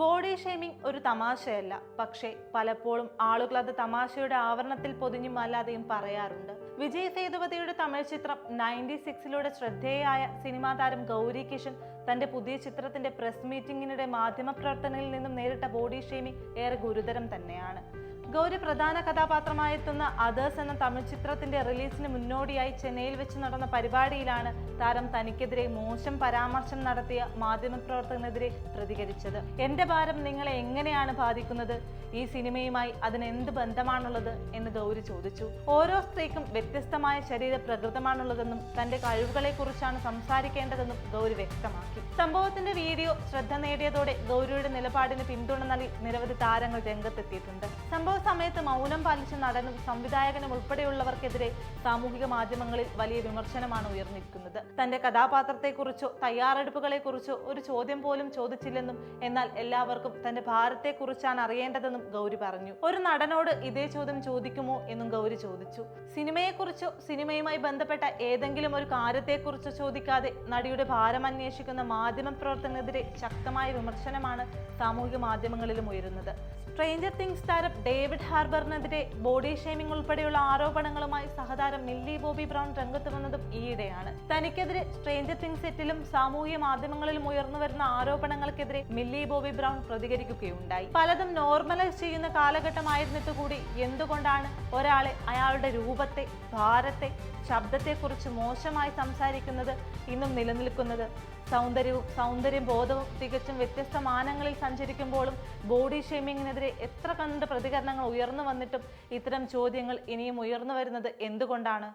Body shaming ഒരു തമാശയല്ല. പക്ഷേ പലപ്പോഴും ആളുകൾ അത് തമാശയുടെ ആവരണത്തിൽ പൊതിഞ്ഞും അല്ലാതെയും പറയാറുണ്ട്. വിജയ് സേതുപതിയുടെ തമിഴ് ചിത്രം നയന്റി സിക്സിലൂടെ ശ്രദ്ധേയായ സിനിമാ താരം ഗൗരി കിഷൻ തന്റെ പുതിയ ചിത്രത്തിന്റെ പ്രസ് മീറ്റിംഗിനിടെ മാധ്യമപ്രവർത്തനങ്ങളിൽ നിന്നും നേരിട്ട ബോഡി ഷേമിംഗ് ഏറെ ഗുരുതരം തന്നെയാണ്. ഗൗരി പ്രധാന കഥാപാത്രമായി എത്തുന്ന അതേഴ്സ് എന്ന തമിഴ് ചിത്രത്തിന്റെ റിലീസിന് മുന്നോടിയായി ചെന്നൈയിൽ വെച്ച് നടന്ന പരിപാടിയിലാണ് താരം തനിക്കെതിരെ മോശം പരാമർശം നടത്തിയ മാധ്യമപ്രവർത്തകനെതിരെ പ്രതികരിച്ചത്. എന്റെ ഭാരം നിങ്ങളെ എങ്ങനെയാണ് ബാധിക്കുന്നത്? ഈ സിനിമയുമായി അതിന് എന്ത് ബന്ധമാണുള്ളത്? എന്ന് ഗൗരി ചോദിച്ചു. ഓരോ സ്ത്രീക്കും വ്യത്യസ്തമായ ശരീര പ്രകൃതമാണുള്ളതെന്നും തന്റെ കഴിവുകളെ കുറിച്ചാണ് സംസാരിക്കേണ്ടതെന്നും ഗൗരി വ്യക്തമാക്കി. സംഭവത്തിന്റെ വീഡിയോ ശ്രദ്ധ നേടിയതോടെ ഗൗരിയുടെ നിലപാടിന് പിന്തുണ നൽകി നിരവധി താരങ്ങൾ രംഗത്തെത്തിയിട്ടുണ്ട്. സംഭവ സമയത്ത് മൗനം പാലിച്ച നടനും സംവിധായകനും ഉൾപ്പെടെയുള്ളവർക്കെതിരെ സാമൂഹിക മാധ്യമങ്ങളിൽ വലിയ വിമർശനമാണ് ഉയർന്നിരിക്കുന്നത്. തന്റെ കഥാപാത്രത്തെക്കുറിച്ചോ തയ്യാറെടുപ്പുകളെക്കുറിച്ചോ ഒരു ചോദ്യം പോലും ചോദിച്ചില്ലെന്നും എന്നാൽ എല്ലാവർക്കും തന്റെ ഭാരത്തെക്കുറിച്ചാണ് അറിയേണ്ടതെന്നും ഗൗരി പറഞ്ഞു. ഒരു നടനോട് ഇതേ ചോദ്യം ചോദിക്കുമോ എന്നും ഗൗരി ചോദിച്ചു. സിനിമയെക്കുറിച്ചോ സിനിമയുമായി ബന്ധപ്പെട്ട ഏതെങ്കിലും ഒരു കാര്യത്തെക്കുറിച്ചോ ചോദിക്കാതെ നടിയുടെ ഭാരം അന്വേഷിക്കുന്ന മാധ്യമ പ്രവർത്തകനെതിരെ ശക്തമായ വിമർശനമാണ് സാമൂഹിക മാധ്യമങ്ങളിലും ഉയരുന്നത്. സ്ട്രേഞ്ചർ തിങ്സ് താരം ഡേവിഡ് ഹാർബറിനെതിരെ ബോഡി ഷെയ്മിംഗ് ഉൾപ്പെടെയുള്ള ആരോപണങ്ങളുമായി സഹതാരം മില്ലി ബോബി ബ്രൗൺ രംഗത്ത് വന്നതും ഈയിടെയാണ്. തനിക്കെതിരെ സ്ട്രേഞ്ചർ തിങ് സെറ്റിലും സാമൂഹ്യ മാധ്യമങ്ങളിലും ഉയർന്നു വരുന്ന ആരോപണങ്ങൾക്കെതിരെ മില്ലി ബോബി ബ്രൗൺ പ്രതികരിക്കുകയുണ്ടായി. പലതും നോർമലൈസ് ചെയ്യുന്ന കാലഘട്ടമായിരുന്നിട്ട് കൂടി എന്തുകൊണ്ടാണ് ഒരാളെ അയാളുടെ രൂപത്തെ ഭാരത്തെ ശബ്ദത്തെക്കുറിച്ച് മോശമായി സംസാരിക്കുന്നത് ഇന്നും നിലനിൽക്കുന്നത്? സൗന്ദര്യവും സൗന്ദര്യം ബോധവും തികച്ചും വ്യത്യസ്ത മാനങ്ങളിൽ സഞ്ചരിക്കുമ്പോഴും ബോഡി ഷെയ്മിങ്ങിനെതിരെ എത്ര കണ്ട് പ്രതികരണങ്ങൾ ഉയർന്നു വന്നിട്ടും ഇത്തരം ചോദ്യങ്ങൾ ഇനിയും ഉയർന്നു വരുന്നത് എന്തുകൊണ്ടാണ്?